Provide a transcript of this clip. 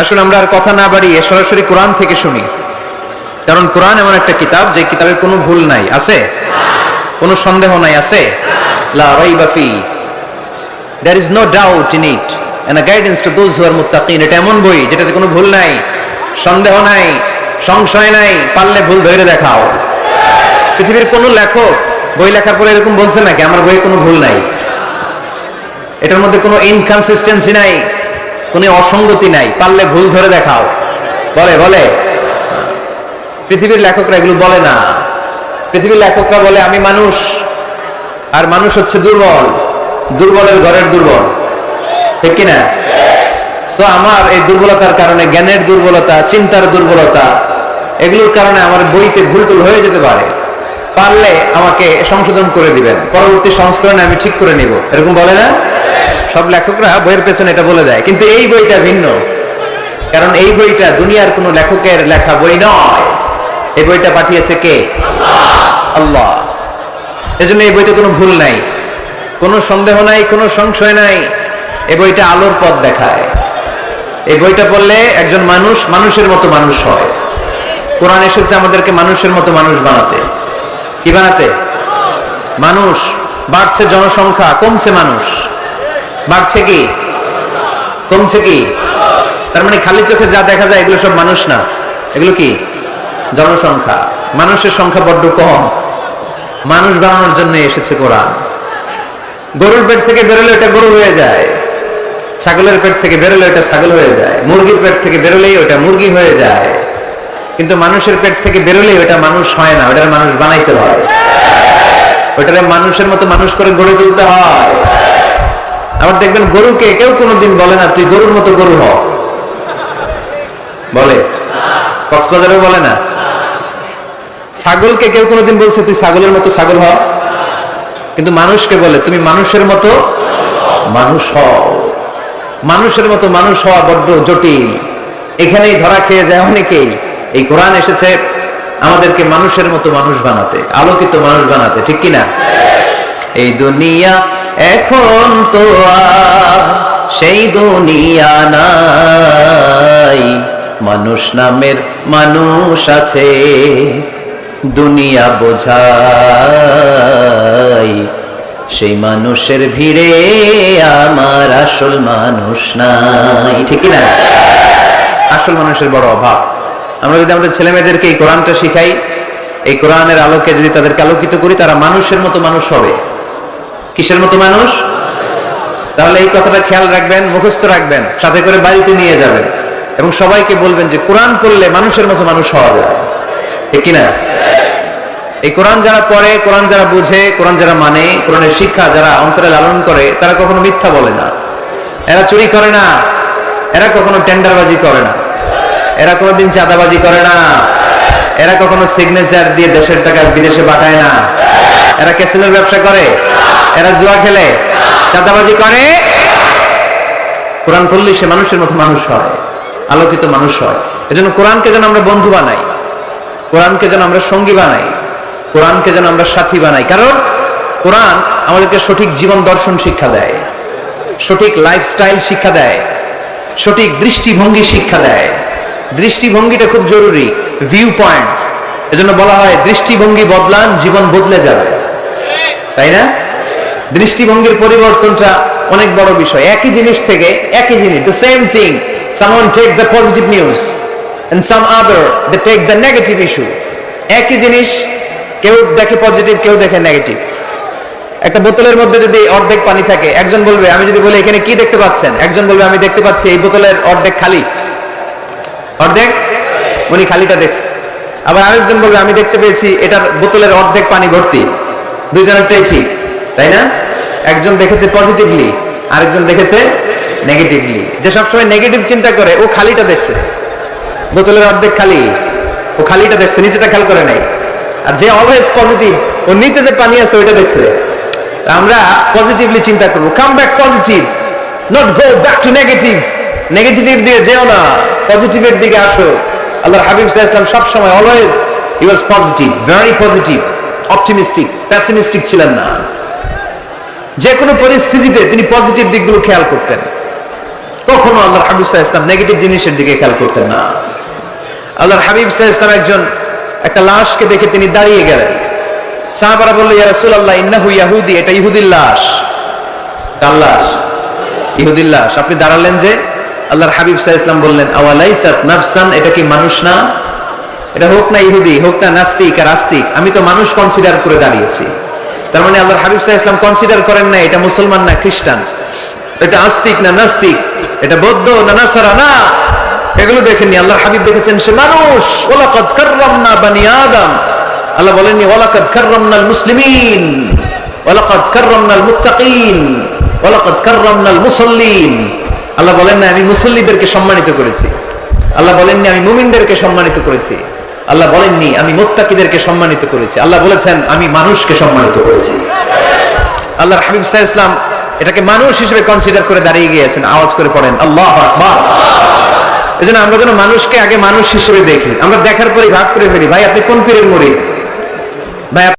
আসলে আমরা আর কথা না বাড়িয়ে সরাসরি কোরআন থেকে শুনি। কারণ কোরআন এমন একটা কিতাব, যে কিতাবের কোনো ভুল নাই। আছে? কোনো সন্দেহ নাই, আছে? লা রাইবা ফি। There is no doubt in it and guidance to those who are মুত্তাকিন এটা এমন বই, যেটাতে কোনো ভুল নাই, সন্দেহ নাই, সংশয় নাই, পারলে ভুল ধরে দেখাও। পৃথিবীর কোন লেখক বই লেখার পরে এরকম বলছে নাকি, আমার বইয়ে কোনো ভুল নাই। এটার মধ্যে কোনো ইনকনসিস্টেন্সি নাই। কোনো অসঙ্গতি নাই, পারলে ভুল ধরে দেখাও। বলে বলে। পৃথিবীর লেখকরা এগুলো বলে না। পৃথিবীর লেখকরা বলে, আমি মানুষ, আর মানুষ হচ্ছে দুর্বল। দুর্বলের ঘরের দুর্বল। ঠিক কিনা সো আমার এই দুর্বলতার কারণে, জ্ঞানের দুর্বলতা, চিন্তার দুর্বলতা, এগুলোর কারণে আমার বইতে ভুল টুল হয়ে যেতে পারে। পারলে আমাকে সংশোধন করে দিবেন। পরবর্তী সংস্করণে আমি ঠিক করে নিব। এরকম বলে না? সব লেখকরা বইয়ের পেছনে এটা বলে দেয়। কিন্তু এই বইটা ভিন্ন। কারণ এই বইটা দুনিয়ার কোনো লেখকের লেখা বই নয়। এই বইটা পাঠিয়েছে কে? আল্লাহ। এজন্য এই বইতে কোনো ভুল নাই। কোনো সন্দেহ নাই, কোনো সংশয় নাই। এই বইটা আলোর পথ দেখায়। এই বইটা পড়লে একজন মানুষ মানুষের মতো মানুষ হয়। কোরআন এসেছে আমাদেরকে মানুষের মতো মানুষ বানাতে। কি বানাতে? মানুষ। বাড়ছে জনসংখ্যা, কমছে মানুষ। বাড়ছে কি? কমছে কি? তার মানে খালি চোখে যা দেখা যায় এগুলো সব মানুষ না। এগুলো কি? জনসংখ্যা। মানুষের সংখ্যা বড্ড কম। মানুষ বানানোর জন্য এসেছে কোরআন। গরুর পেট থেকে বেরোলে এটা গরু হয়ে যায়। ছাগলের পেট থেকে বেরোলে এটা ছাগল হয়ে যায়। মুরগির পেট থেকে বেরোলেই ওটা মুরগি হয়ে যায়। কিন্তু মানুষের পেট থেকে বেরোলেই ওটা মানুষ হয় না। ওটার মানুষ বানাইতে হয়। ওটারে মানুষের মতো মানুষ করে গড়ে তুলতে হয়। আবার দেখবেন গরুকে কেউ কোনোদিন বলে না, তুই গরুর মতো গরু হ। বলে। কক্সবাজারেও বলে না। ছাগলকে কেউ কোনোদিন বলছে, তুই ছাগলের মতো ছাগল হ। কিন্তু মানুষকে বলে, তুমি মানুষের মতো মানুষ হও মানুষের মতো মানুষ হওয়া বড্ড জটিল। এখানেই ধরা খেয়ে যায় অনেকেই। এই কোরআন এসেছে আমাদেরকে মানুষের মতো মানুষ বানাতে, আলোকিত মানুষ বানাতে, ঠিক কিনা? এই দুনিয়া এখন তো সেই দুনিয়া নাই। মানুষ নামের মানুষ আছে, দুনিয়া বোঝাই। সেই মানুষের ভিড়ে আমার আসল মানুষ নাই। ঠিক না আসল মানুষের বড় অভাব। আমরা যদি আমাদের ছেলে মেয়েদেরকে এই কোরআনটা শিখাই, এই কোরআনের আলোকে যদি তাদেরকে আলোকিত করি, তারা মানুষের মতো মানুষ হবে। কিসের মতো মানুষ? তাহলে এই কথাটা খেয়াল রাখবেন, মুখস্থ রাখবেন, সাথে করে বাড়িতে নিয়ে যাবেন এবং সবাইকে বলবেন যে কোরআন পড়লে মানুষের মতো মানুষ হওয়া যায়। ঠিক কিনা? এই কোরআন যারা পড়ে, কোরআন যারা বুঝে, কোরআন যারা মানে কোরআনের শিক্ষা যারা অন্তরে লালন করে, তারা কখনো মিথ্যা বলে না। এরা চুরি করে না। এরা কখনো টেন্ডারবাজি করে না। এরা কোনোদিন চাঁদাবাজি করে না। এরা কখনো সিগনেচার দিয়ে দেশের টাকা বিদেশে পাঠায় না। এরা ক্যাসিনোর ব্যবসা করে। এরা জুয়া খেলে। চাঁদাবাজি করে। কোরআন পড়লে সে মানুষের মতো মানুষ হয়, আলোকিত মানুষ হয়। এজন্য কোরআনকে যেন আমরা বন্ধু বানাই, কোরআনকে যেন আমরা সঙ্গী বানাই, কোরআনকে যেন আমরা সাথী বানাই। কারণ কোরআন আমাদেরকে সঠিক জীবন দর্শন শিক্ষা দেয়, সঠিক লাইফস্টাইল শিক্ষা দেয়, সঠিক দৃষ্টিভঙ্গি শিক্ষা দেয়। দৃষ্টিভঙ্গিটা খুব জরুরি ভিউ পয়েন্টস এজন্য বলা হয় দৃষ্টিভঙ্গি বদলান, জীবন বদলে যাবে। তাই না? দৃষ্টিভঙ্গির পরিবর্তনটা অনেক বড় বিষয়। একই জিনিস থেকে একই জিনিস the same thing someone take the positive news and some other they take the negative issue একই জিনিস, কেউ দেখে পজিটিভ কেউ দেখে নেগেটিভ একটা বোতলের মধ্যে যদি অর্ধেক পানি থাকে, একজন বলবে, আমি যদি বলি, এখানে কি দেখতে পাচ্ছেন? একজন বলবে, আমি দেখতে পাচ্ছি এই বোতলের অর্ধেক খালি। অর্ধেক? উনি খালিটা দেখছে। আবার আরেকজন বলবে, আমি দেখতে পেয়েছি, এটার বোতলের অর্ধেক পানি ভর্তি। দুইজনেরটাই ঠিক, তাই না? একজন দেখেছে পজিটিভলি আরেকজন দেখেছে নেগেটিভলি যে সবসময় নেগেটিভ চিন্তা করে, ও খালিটা দেখছে। বোতলের অর্ধেক খালি। ও খালিটা দেখছে, নিচেটা খেয়াল করে নাই। আর যে অলওয়েজ পজিটিভ ও নিচে যে পানি আছে, ওইটা দেখছে। আমরা পজিটিভলি চিন্তা করব। Come back positive not go back to negative নেগেটিভের দিকে যেও না পজিটিভের দিকে আসো। আল্লাহর হাবিব ইসলাম সবসময় always he was positive very positive optimistic pessimistic ছিলেন না। যে কোনো পরিস্থিতিতে তিনি পজিটিভ দিকগুলো খেয়াল করতেন। কখনো আল্লাহর হাবিব সাহা ইসলাম নেগেটিভ জিনিসের দিকে খেয়াল করতেন না। আল্লাহর হাবিব সাহা ইসলাম একজন, একটা লাশকে দেখে তিনি দাঁড়িয়ে গেলেন। সাহাবারা বলল, ইয়া রাসূলুল্লাহ, ইন্নাহু ইয়াহুদি, এটা ইহুদির লাশ। কার লাশ? ইহুদির লাশ। আপনি দাঁড়ালেন যে আল্লাহর হাবিব সাহা ইসলাম বললেন, আওয়ালাইসাত নাফসান, এটা কি মানুষ না? এটা হোক না ইহুদি, হোক না নাস্তিক আর আস্তিক, আমি তো মানুষ কনসিডার করে দাঁড়িয়েছি। তার মানে আল্লাহর হাবিব সাহা ইসলাম কনসিডার করেন না এটা মুসলমান না খ্রিস্টান? এটা আস্তিক না নাস্তিক? এটা বৌদ্ধ না নাসারা? না। এগুলো দেখেননি, আল্লাহর হাবিব দেখেছেন সে মানুষ। ওলাকাদ কাররামনা বানি আদম। আল্লাহ বলেননি ওলাকাদ কাররামনাল মুসলিমিন। ওলাকাদ কাররামনাল মুত্তাকিন। ওলাকাদ কাররামনাল মুসাল্লিন। আল্লাহ বলেন না, আমি মুসল্লিদেরকে সম্মানিত করেছি। আল্লাহ বলেননি, আমি মুমিনদেরকে সম্মানিত করেছি। আল্লাহ বলেননি, আমি মোত্তাকিদেরকে সম্মানিত করেছি। আল্লাহ বলেছেন, আমি মানুষকে সম্মানিত করেছি। আল্লাহ হাবিব সাহ ইসলাম এটাকে মানুষ হিসেবে কনসিডার করে দাঁড়িয়ে গিয়েছেন, আওয়াজ করে পড়েন, আল্লাহ এই জন্য আমরা যেন মানুষকে আগে মানুষ হিসেবে দেখি। আমরা দেখার পরে ভাগ করে ফেলি, ভাই, আপনি কোন পীরের মরি ভাই